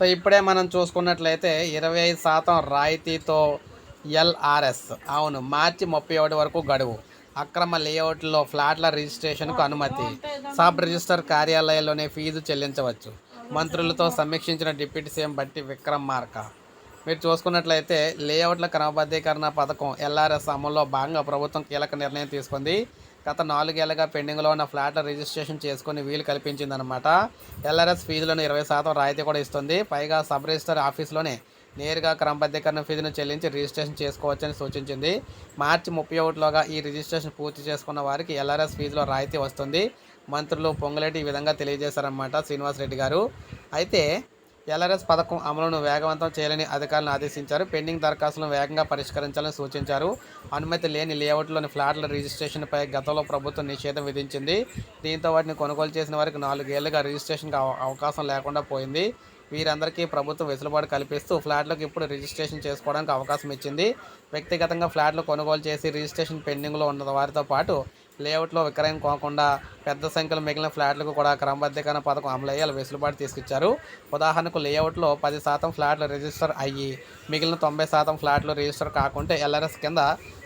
So ఇప్పుడే మనం చూసుకున్నట్లయితే ఇరవై ఐదు శాతం రాయితీతో ఎల్ఆర్ఎస్ అవును మార్చి ముప్పై ఒకటి వరకు గడువు. అక్రమ లేఅవుట్లో ఫ్లాట్ల రిజిస్ట్రేషన్కు అనుమతి. సబ్ రిజిస్టర్ కార్యాలయంలోనే ఫీజు చెల్లించవచ్చు. మంత్రులతో సమీక్షించిన డిప్యూటీ సీఎం బట్టి విక్రమ్ మార్క మీరు చూసుకున్నట్లయితే లేఅవుట్ల క్రమబద్ధీకరణ పథకం ఎల్ఆర్ఎస్ అమల్లో భాగంగా ప్రభుత్వం కీలక నిర్ణయం తీసుకుంది. గత నాలుగేళ్ళుగా పెండింగ్లో ఉన్న ఫ్లాట్ల రిజిస్ట్రేషన్ చేసుకుని వీలు కల్పించిందనమాట ఎల్ఆర్ఎస్ ఫీజులను ఇరవై శాతం రాయితీ కూడా ఇస్తుంది. పైగా సబ్ రిజిస్టర్ ఆఫీస్లోనే నేరుగా క్రమబద్ధీకరణ ఫీజును చెల్లించి రిజిస్ట్రేషన్ చేసుకోవచ్చని సూచించింది. మార్చి ముప్పై ఒకటిలోగా ఈ రిజిస్ట్రేషన్ పూర్తి చేసుకున్న వారికి ఎల్ఆర్ఎస్ ఫీజులో రాయితీ వస్తుంది. మంత్రులు పొంగులేటి ఈ విధంగా తెలియజేశారన్నమాట శ్రీనివాసరెడ్డి గారు. అయితే ఎల్ఆర్ఎస్ పథకం అమలును వేగవంతం చేయాలని అధికారులను ఆదేశించారు. పెండింగ్ దరఖాస్తులను వేగంగా పరిష్కరించాలని సూచించారు. అనుమతి లేని లేఅవుట్లోని ఫ్లాట్ల రిజిస్ట్రేషన్పై గతంలో ప్రభుత్వం నిషేధం విధించింది. దీంతో వాటిని కొనుగోలు చేసిన వారికి నాలుగేళ్ళుగా రిజిస్ట్రేషన్కి అవకాశం లేకుండా పోయింది. వీరందరికీ ప్రభుత్వం వెసులుబాటు కల్పిస్తూ ఫ్లాట్లకు ఇప్పుడు రిజిస్ట్రేషన్ చేసుకోవడానికి అవకాశం ఇచ్చింది. వ్యక్తిగతంగా ఫ్లాట్లు కొనుగోలు చేసి రిజిస్ట్రేషన్ పెండింగ్లో ఉన్న వారితో పాటు లేఅవుట్లో విక్రయం కాకుండా పెద్ద సంఖ్యలో మిగిలిన ఫ్లాట్లకు కూడా క్రమబద్ధీకరణ పథకం అమలయ్యేలా వెసులుబాటు తీసుకొచ్చారు. ఉదాహరణకు లేఅవుట్లో పది శాతం ఫ్లాట్లు రిజిస్టర్ అయ్యి మిగిలిన తొంభై శాతం ఫ్లాట్లు రిజిస్టర్ కాకుంటే ఎల్ఆర్ఎస్ కింద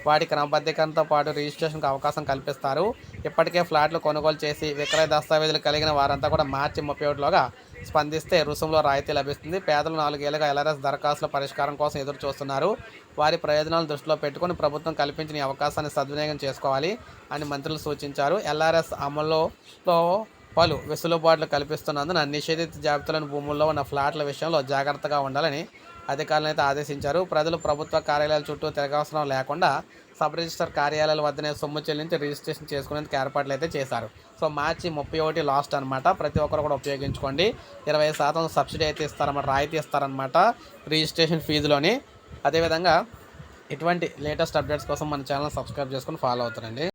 వాటి క్రమబద్ధీకరణతో పాటు రిజిస్ట్రేషన్కి అవకాశం కల్పిస్తారు. ఇప్పటికే ఫ్లాట్లు కొనుగోలు చేసి విక్రయ దస్తావేజులు కలిగిన వారంతా కూడా మార్చి ముప్పై ఒకటిలోగా స్పందిస్తే రుసుములో రాయితీ లభిస్తుంది. పేదలు నాలుగేళ్ళుగా ఎల్ఆర్ఎస్ దరఖాస్తుల పరిష్కారం కోసం ఎదురు చూస్తున్నారు వారి ప్రయోజనాలను దృష్టిలో పెట్టుకుని ప్రభుత్వం కల్పించిన అవకాశాన్ని సద్వినియోగం చేసుకోవాలి. అని మంత్రులు సూచించారు. ఎల్ఆర్ఎస్ అమలులో పలు వెసులుబాట్లు కల్పిస్తున్నందున నిషేధిత జాబితాలోని భూముల్లో ఉన్న ఫ్లాట్ల విషయంలో జాగ్రత్తగా ఉండాలని అధికారులను అయితే ఆదేశించారు. ప్రజలు ప్రభుత్వ కార్యాలయాల చుట్టూ తిరగవసరం లేకుండా సబ్ రిజిస్టర్ కార్యాలయాల వద్దనే సొమ్ము చెల్లించి రిజిస్ట్రేషన్ చేసుకునేందుకు ఏర్పాట్లు అయితే చేశారు. సో మార్చి ముప్పై ఒకటి లాస్ట్ అనమాట ప్రతి ఒక్కరు కూడా ఉపయోగించుకోండి. ఇరవై శాతం సబ్సిడీ అయితే ఇస్తారన్నమాట రాయితీ ఇస్తారనమాట రిజిస్ట్రేషన్ ఫీజులోని. అదేవిధంగా ఇటువంటి లేటెస్ట్ అప్డేట్స్ కోసం మన ఛానల్ సబ్స్క్రైబ్ చేసుకొని ఫాలో అవుతారండి.